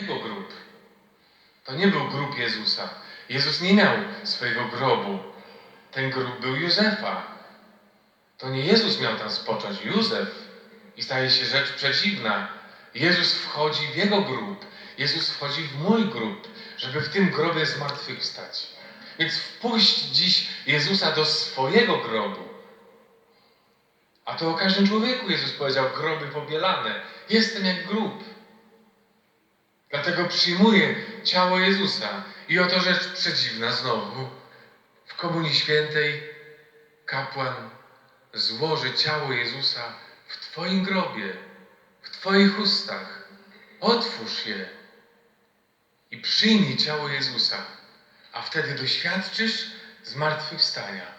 jego grób. To nie był grób Jezusa. Jezus nie miał swojego grobu. Ten grób był Józefa. To nie Jezus miał tam spocząć, Józef. I staje się rzecz przeciwna. Jezus wchodzi w jego grób. Jezus wchodzi w mój grób, żeby w tym grobie zmartwychwstać. Więc wpuść dziś Jezusa do swojego grobu. A to o każdym człowieku Jezus powiedział, groby pobielane. Jestem jak grób. Dlatego przyjmuję ciało Jezusa. I oto rzecz przeciwna znowu. W Komunii Świętej kapłan złoży ciało Jezusa w Twoim grobie, w Twoich ustach. Otwórz je i przyjmij ciało Jezusa, a wtedy doświadczysz zmartwychwstania.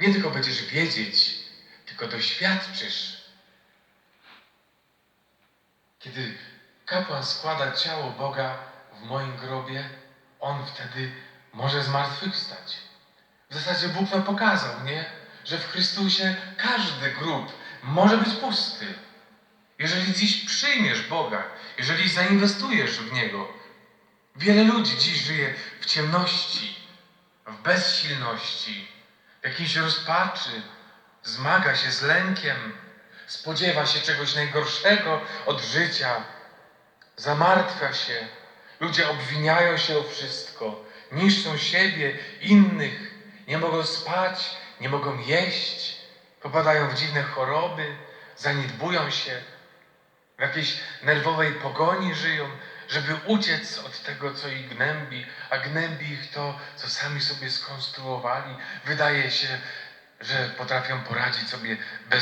Nie tylko będziesz wiedzieć, tylko doświadczysz. Kiedy kapłan składa ciało Boga w moim grobie, on wtedy może zmartwychwstać. W zasadzie Bóg nam pokazał, nie? Że w Chrystusie każdy grób może być pusty. Jeżeli dziś przyjmiesz Boga, jeżeli zainwestujesz w Niego, wiele ludzi dziś żyje w ciemności, w bezsilności, w jakiejś rozpaczy, zmaga się z lękiem, spodziewa się czegoś najgorszego od życia, zamartwia się. Ludzie obwiniają się o wszystko, niszczą siebie, innych, nie mogą spać, nie mogą jeść, popadają w dziwne choroby, zaniedbują się, w jakiejś nerwowej pogoni żyją, żeby uciec od tego, co ich gnębi, a gnębi ich to, co sami sobie skonstruowali. Wydaje się, że potrafią poradzić sobie bez